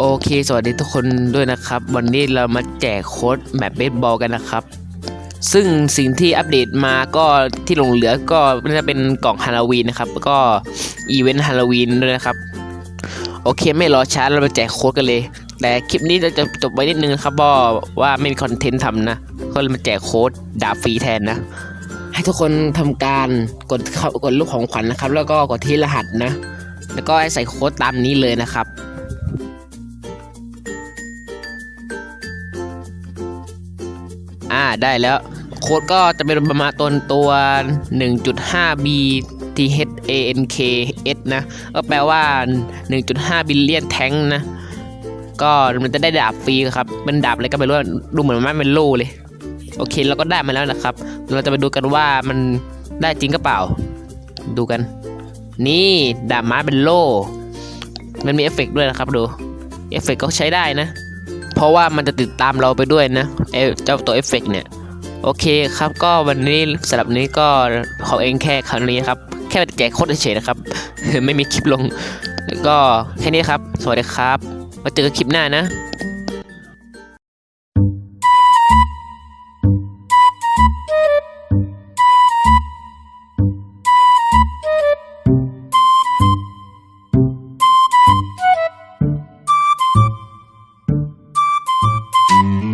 โอเค สวัสดีทุกคนด้วยนะครับ วันนี้เรามาแจกโค้ดแมปเบสบอลกันนะครับ ซึ่งสิ่งที่อัปเดตมาก็ที่หลงเหลือก็จะเป็นกล่องฮาโลวีนนะครับแล้วก็อีเวนต์ฮาโลวีนด้วยนะครับ โอเคไม่รอช้าเราไปแจกโค้ดกันเลย แต่คลิปนี้เราจะจบไว้นิดนึงครับเพราะว่าไม่มีคอนเทนต์ทำนะ ก็เลยมาแจกโค้ดดาบฟรีแทนนะ ให้ทุกคนทำการกดเขากดรูปของขวัญนะครับ แล้วก็กดที่รหัสนะ แล้วก็ให้ใส่โค้ดตามนี้เลยนะครับ อ่าได้แล้วโค้ดก็จะเป็นประมาณตัวตัว 1.5 b t h a n k s นะ ก็แปลว่า 1.5 บิลเลียนแทงนะ ก็มันจะได้ดาบฟรีครับ เป็นดาบอะไรก็ไม่รู้ดูเหมือนมันเป็นโล่เลย โอเคเราก็ได้มาแล้วนะครับ เราจะไปดูกันว่ามันได้จริงก็เปล่า ดูกัน นี่ดาบม้าเป็นโล่ มันมีเอฟเฟกต์ด้วยนะครับดู เอฟเฟกต์ก็ใช้ได้นะ ราะว่ามันจะติดตามเราไปด้วยนะเอเจ้าตัวเอฟเฟกต์เนี่ยโอเคครับก็วันนี้สำหรับนี้ก็ขอเองแค่ครั้งนี้ครับ แค่แจกโคตรเฉยๆนะครับ ไม่มีคลิปลงก็แค่นี้ครับ สวัสดีครับมาเจอกันคลิปหน้านะ Mm-hmm.